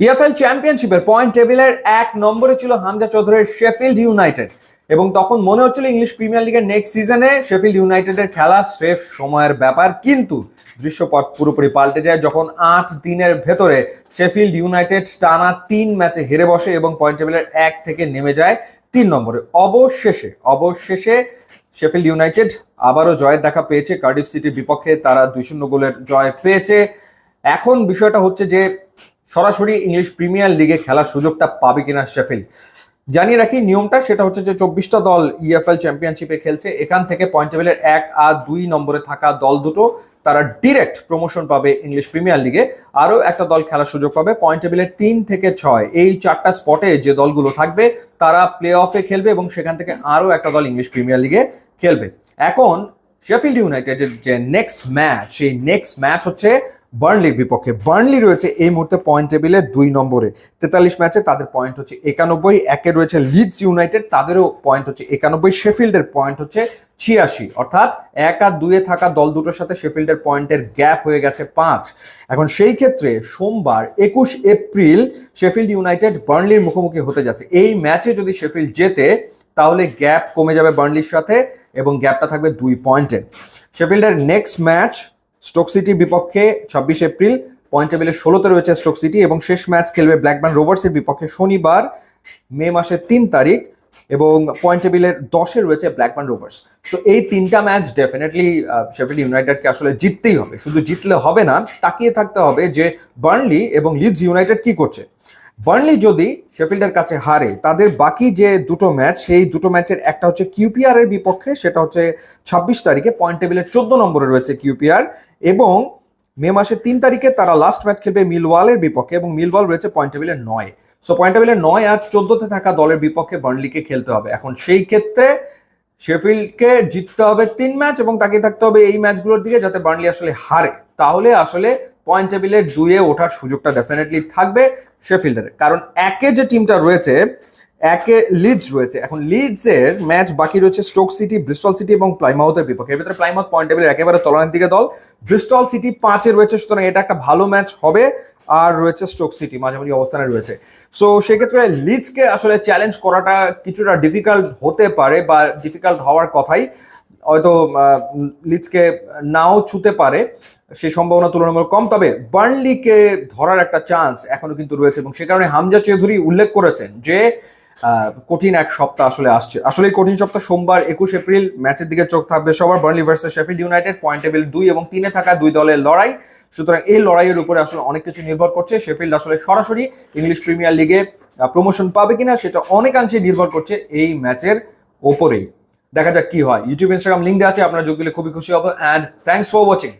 EFL চ্যাম্পিয়নশিপের point টেবিলের এক নম্বরে ছিল হামজা চৌধুরীর শেফিল্ড ইউনাইটেড এবং তখন মনে হচ্ছিল ইংলিশ প্রিমিয়ার লিগের নেক্সট সিজনে শেফিল্ড ইউনাইটেডের খেলা স্রেফ সময়ের ব্যাপার। কিন্তু দৃশ্যপট পুরোপুরি পাল্টে যায় যখন আট দিনের ভেতরে শেফিল্ড ইউনাইটেড টানা তিন ম্যাচে হেরে বসে এবং পয়েন্ট টেবিলের এক থেকে নেমে যায় তিন নম্বরে। অবশেষে অবশেষে শেফিল্ড ইউনাইটেড আবারও জয়ের দেখা পেয়েছে। কার্ডিফ সিটির বিপক্ষে তারা দুই শূন্য গোলের জয় পেয়েছে। এখন বিষয়টা হচ্ছে যে সরাসরি ইংলিশ প্রিমিয়ার লিগে খেলার সুযোগটা পাবে কিনা শেফিল্ড? জানিয়ে রাখি, নিয়মটা সেটা হচ্ছে যে চব্বিশটা দল E ইএফএল চ্যাম্পিয়নশিপে খেলছে। এখান থেকে পয়েন্ট টেবিলের এক আর দুই নম্বরে থাকা দল দুটো, তারা ডিরেক্ট প্রমোশন পাবে ইংলিশ প্রিমিয়ার লিগে। আরও একটা দল খেলার সুযোগ পাবে পয়েন্ট টেবিলের তিন থেকে ছয়। এই চারটা স্পটে যে দলগুলো থাকবে, তারা প্লে অফে খেলবে এবং সেখান থেকে আরও একটা দল ইংলিশ প্রিমিয়ার লিগে খেলবে। এখন শেফিল্ড ইউনাইটেডের যে নেক্সট ম্যাচ সেই নেক্সট ম্যাচ হচ্ছে বার্নলির বিপক্ষে। বার্নলি রয়েছে এই মুহূর্তে পয়েন্ট টেবিলে দুই নম্বরে। তেতাল্লিশ ম্যাচে তাদের পয়েন্ট হচ্ছে একানব্বই। একে রয়েছে লিডস ইউনাইটেড তাদেরও পয়েন্ট হচ্ছে একানব্বই। শেফিল্ডের পয়েন্ট হচ্ছে ছিয়াশি। অর্থাৎ এক আর দুয়ে থাকা দল দুটোর সাথে শেফিল্ডের পয়েন্টের গ্যাপ হয়ে গেছে পাঁচ। এখন সেই ক্ষেত্রে সোমবার একুশ এপ্রিল শেফিল্ড ইউনাইটেড বার্নলির মুখোমুখি হতে যাচ্ছে। এই ম্যাচে যদি শেফিল্ড জেতে, তাহলে গ্যাপ কমে যাবে বার্নলির সাথে এবং গ্যাপটা থাকবে দুই পয়েন্টে শেফিল্ডের নেক্সট ম্যাচ স্টোক সিটির বিপক্ষে ছাব্বিশ এপ্রিল পয়েন্ট টেবিলে ষোলোতে রয়েছে স্টোক সিটি এবং শেষ ম্যাচ খেলবে ব্ল্যাকবার্ন রোভার্সের বিপক্ষে শনিবার, মে মাসের তিন তারিখ এবং পয়েন্ট টেবিলের দশে রয়েছে ব্ল্যাকবার্ন রোভার্স সো এই তিনটা ম্যাচ ডেফিনেটলি শেফিল্ড ইউনাইটেডকে আসলে জিততেই হবে। শুধু জিতলে হবে না, তাকিয়ে থাকতে হবে যে বার্নলি এবং লিডস ইউনাইটেড কি করছে। বার্নলি যদি শেফিল্ডের কাছে হারে, তাদের বাকি যে দুটো ম্যাচ সেই দুটো ম্যাচের একটা হচ্ছে কিউপিআর এর বিপক্ষে, সেটা হচ্ছে ছাব্বিশ তারিখে পয়েন্ট টেবিলের চোদ্দ নম্বরে রয়েছে কিউপিআর এবং মে মাসের তিন তারিখে তারা লাস্ট ম্যাচ খেলবে মিলওয়ালের বিপক্ষে এবং মিলওয়াল রয়েছে পয়েন্ট টেবিলের নয়। সো পয়েন্ট টেবিলের নয় আর চোদ্দতে থাকা দলের বিপক্ষে বার্নলিকে খেলতে হবে। এখন সেই ক্ষেত্রে শেফিল্ডকে জিততে হবে তিন ম্যাচ এবং তাকিয়ে থাকতে হবে এই ম্যাচগুলোর দিকে যাতে বার্নলি আসলে হারে। তাহলে আসলে পয়েন্ট টেবিলের দুয়ে ওঠার সুযোগটা ডেফিনেটলি থাকবে শেফিল্ডের কারণ একে যে টিমটা রয়েছে, একে লিডস রয়েছে। এখন লিডসের ম্যাচ বাকি রয়েছে স্টোক সিটি ব্রিস্টল সিটি এবং প্লাইমাউথের বিপক্ষে। এর ভিতরে প্লাইমাউথ পয়েন্ট টেবিলের একেবারে তলানের দিকে দল। ব্রিস্টল সিটি পাঁচে রয়েছে, সুতরাং এটা একটা ভালো ম্যাচ হবে। আর রয়েছে স্টোক সিটি মাঝামাঝি অবস্থানে রয়েছে। সো সেক্ষেত্রে লিডসকে আসলে চ্যালেঞ্জ করাটা কিছুটা ডিফিকাল্ট হতে পারে বা ডিফিকাল্ট হওয়ার কথাই। হয়তো লিডসকে নাও ছুতে পারে, সেই সম্ভাবনা তুলনামূলক কম। তবে বার্নলিকে ধরার একটা চান্স এখনও কিন্তু রয়েছে এবং সে কারণে হামজা চৌধুরী উল্লেখ করেছেন যে কঠিন এক সপ্তাহ আসলে আসছে। আসলে কঠিন সপ্তাহ সোমবার একুশ এপ্রিল, ম্যাচের দিকে চোখ থাকবে সবার। Burnley versus Sheffield United, point table দুই এবং তিনে থাকা দুই দলের লড়াই। সুতরাং এই লড়াইয়ের উপরে আসলে অনেক কিছু নির্ভর করছে। শেফিল্ড আসলে সরাসরি ইংলিশ প্রিমিয়ার লিগে প্রমোশন পাবে কিনা সেটা অনেকাংশে নির্ভর করছে এই ম্যাচের ওপরেই। দেখা যাক কি হয়। ইউটিউব ইনস্টাগ্রাম লিঙ্ক দেওয়া আছে, আপনারা যোগ দিলে খুবই খুশি হব। And thanks for watching